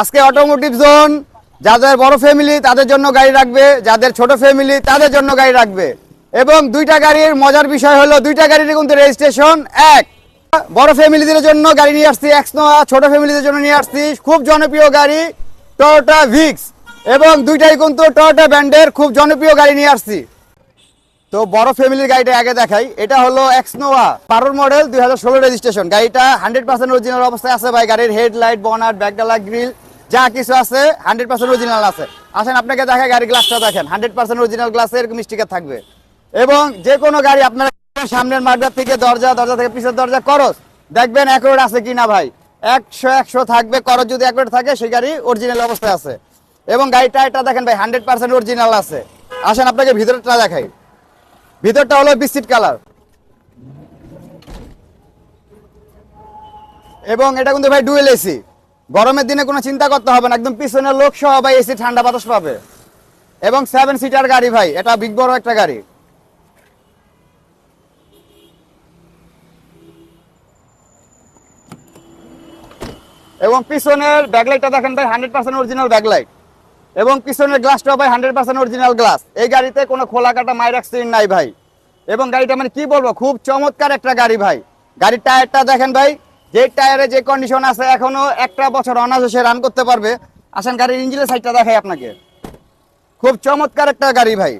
আজকে automotive zone যাদের বড় ফ্যামিলি তাদের জন্য গাড়ি রাখবে, যাদের ছোট ফ্যামিলি তাদের জন্য গাড়ি রাখবে। এবং দুইটা গাড়ির মজার বিষয় হলো, দুইটা গাড়ির কিন্তু রেজিস্ট্রেশন এক, বড় ফ্যামিলিদের জন্য গাড়ি নিয়ে আসছি এক্সনোয়া ছোট ফ্যামিলিদের জন্য নিয়ে আসছি, খুব জনপ্রিয় গাড়ি টয়োটা ভিক্স এবং দুইটাই কিন্তু টয়োটা ব্র্যান্ডের খুব জনপ্রিয় গাড়ি নিয়ে আসছি। তো বড় ফ্যামিলির গাড়িটা আগে দেখাই, এটা হলো এক্সনোয়া বারোর মডেল দুই হাজার ষোলো রেজিস্ট্রেশন গাড়িটা হান্ড্রেড পার্সেন্ট অরিজিনাল অবস্থায় আছে ভাই, গাড়ির হেডলাইট বনার ব্যাকডালা গ্রিল যা কিছু আছে হান্ড্রেড পার্সেন্ট অরিজিনাল আছে। আসেন, আপনাকে দেখায় গাড়ির গ্লাসটা দেখেন। হান্ড্রেড পার্সেন্ট অরিজিনাল গ্লাসে এরকম স্টিকার থাকবে। এবং যে কোনো গাড়ি আপনার সামনের মার্গার থেকে দরজা দরজা থেকে পিছের দরজা করস দেখবেন অ্যাকুরেট আছে কিনা ভাই। একশো একশো থাকবে করস যদি অ্যাকুরেট থাকে, সেই গাড়ি অরিজিনাল অবস্থায় আছে। এবং গাড়িটা এটা দেখেন ভাই হান্ড্রেড পার্সেন্ট অরিজিনাল আছে। আসেন, আপনাকে ভিতরটা দেখাই। ভিতরটা হলো বিস্কিট কালার। এবং এটা কিন্তু ভাই ডুয়েল এসি গরমের দিনে কোনো চিন্তা করতে হবে না, একদম পিছনে লোক সহ ভাই এসি ঠান্ডা বাতাস পাবে। এবং সেভেন সিটার গাড়ি ভাই, এটা বিগ বড় একটা গাড়ি। এবং পিছনের ব্যাকলাইটটা দেখেন ভাই হান্ড্রেড পার্সেন্ট অরিজিনাল ব্যাকলাইট এবং পিছনের গ্লাসটা ভাই হান্ড্রেড পার্সেন্ট অরিজিনাল গ্লাস এই গাড়িতে কোনো খোলা কাটা মাইর অ্যাক্সিডেন্ট নাই ভাই। এবং গাড়িটা মানে কি বলব, খুব চমৎকার একটা গাড়ি ভাই। গাড়ির টায়ারটা দেখেন ভাই যে টায়ারে যে কন্ডিশন আছে, এখনও একটা বছর অনায়াসে রান করতে পারবে। আসেন গাড়ির ইঞ্জিনের সাইডটা দেখাই আপনাকে। খুব চমৎকার একটা গাড়ি ভাই।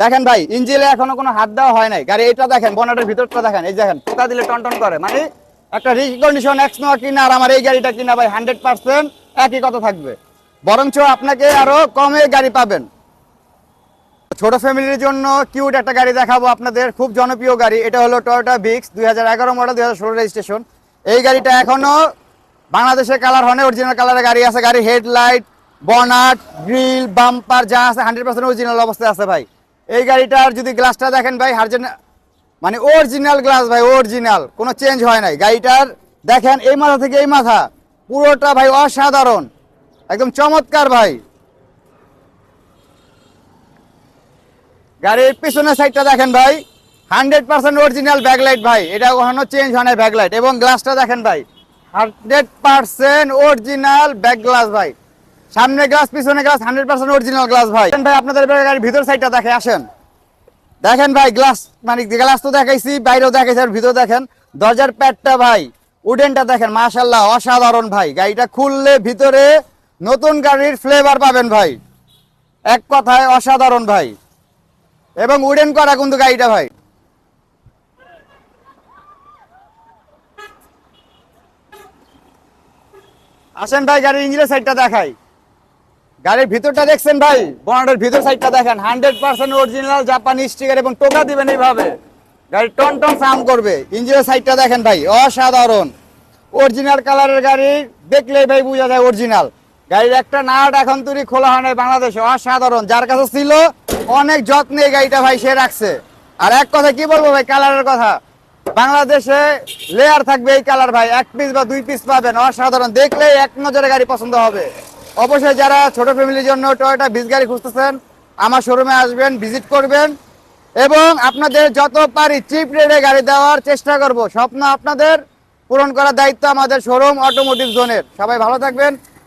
দেখেন ভাই, ইঞ্জিনে এখনও কোনো হাত দেওয়া হয় নাই। গাড়ি এটা দেখেন বনেটের ভিতরটা দেখেন, এই দেখেন পোকা দিলে টন করে। মানে একটা রিচ কন্ডিশন এক্স নোয়া কিনা আর আমার এই গাড়িটা কিনা ভাই হান্ড্রেড পার্সেন্ট একই কথা থাকবে। বরঞ্চ আপনাকে আরও কমে গাড়ি পাবেন। ছোট ফ্যামিলির জন্য কিউট একটা গাড়ি দেখাবো আপনাদের, খুব জনপ্রিয় গাড়ি। এটা হলো টয়োটা ভিক্স দুই হাজার এগারো মডেল দুই হাজার ষোলো রেজিস্ট্রেশন এই গাড়িটা এখনও বাংলাদেশের কালার হনে অরিজিনাল কালারের গাড়ি আছে, গাড়ি হেডলাইট বনাট গ্রিল বাম্পার যা আছে হান্ড্রেড পার্সেন্ট অরিজিনাল অবস্থায় আছে ভাই। এই গাড়িটার যদি গ্লাসটা দেখেন ভাই হার্জেন মানে অরিজিনাল গ্লাস ভাই অরিজিনাল কোনো চেঞ্জ হয় নাই। গাড়িটার দেখেন এই মাথা থেকে এই মাথা, পুরোটা ভাই অসাধারণ, একদম চমৎকার ভাই। গাড়ির পিছনের সাইডটা দেখেন ভাই। হান্ড্রেড পার্সেন্ট অরিজিনাল ব্যাকলাইট ভাই। এটা কখনো চেঞ্জ হয় না ব্যাকলাইট এবং গ্লাসটা দেখেন ভাই। Hundred percent original back glass ভাই। সামনে গ্লাস পিছনে glass hundred percent original glass ভাই। ভাই, আপনাদের গাড়ির ভিতর সাইডটা দেখে, আসেন। দেখেন ভাই গ্লাস মানে গ্লাস তো দেখাইছি, বাইরেও দেখাইছি, আর ভিতর দেখেন। দরজার প্যাডটা ভাই উডেনটা দেখেন মাশাল্লাহ অসাধারণ ভাই। গাড়িটা খুললে ভিতরে নতুন গাড়ির ফ্লেভার পাবেন ভাই। এক কথায় অসাধারণ ভাই। এবং উডেন করা কিন্তু গাড়িটা ভাই। আসেন ভাই, গাড়ির ইঞ্জিনের সাইডটা দেখাই। গাড়ির ভিতরটা দেখছেন ভাই? বনাটের ভিতর সাইডটা দেখেন। হান্ড্রেড পার্সেন্ট অরিজিনাল জাপানি স্টিকার এবং টোকা দিবেন এইভাবে। গাড়ি টন টন সাউন্ড করবে। ইঞ্জিনের সাইডটা দেখেন ভাই, অসাধারণ। অরিজিনাল কালারের গাড়ি দেখলেই ভাই বোঝা যায় অরিজিনাল গাড়ির একটা নাট এখন তৈরি খোলা হয় নাই বাংলাদেশে, অসাধারণ। যার কাছে ছিল অনেক যত্নে গাড়িটা ভাই সে রাখছে। আর এক কথা কি বলব ভাই, কালারের কথা। বাংলাদেশে লেয়ার থাকবে এই কালার ভাই, এক পিস বা দুই পিস পাবেন, অসাধারণ। দেখলেই এক নজরে গাড়ি পছন্দ হবে। অবশ্যই যারা ছোট ফ্যামিলির জন্য টয়টা বিশ গাড়ি খুঁজতেছেন, আমার শোরুমে আসবেন ভিজিট করবেন। এবং আপনাদের যত পারি চিপ রেটে গাড়ি দেওয়ার চেষ্টা করব। স্বপ্ন আপনাদের পূরণ করার দায়িত্ব আমাদের শোরুম অটোমোটিভ জোনের সবাই ভালো থাকবেন।